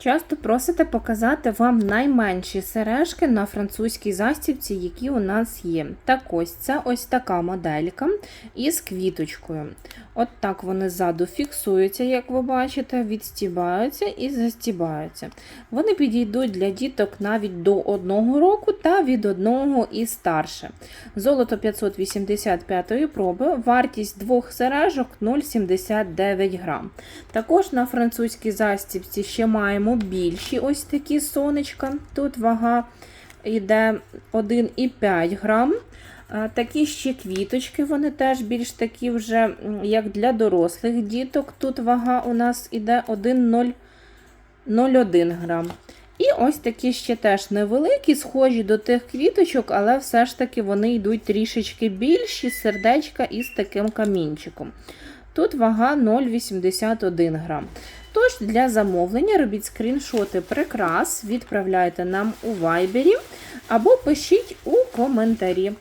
Часто просите показати вам найменші сережки на французькій застібці, які у нас є. Так ось це ось така моделька із квіточкою. От так вони ззаду фіксуються, як ви бачите, відстібаються і застібаються. Вони підійдуть для діток навіть до 1 року та від 1 і старше. Золото 585 проби, вартість двох сережок 0,79 грам. Також на французькій застібці ще маємо більші ось такі сонечка. Тут вага йде 1,5 грам. Такі ще квіточки, вони теж більш такі вже, як для дорослих діток. Тут вага у нас іде 1,01 грам. І ось такі ще теж невеликі, схожі до тих квіточок, але все ж таки вони йдуть трішечки більші, сердечка із таким камінчиком. Тут вага 0,81 грам. Тож для замовлення робіть скріншоти прикрас, відправляйте нам у вайбері або пишіть у коментарі.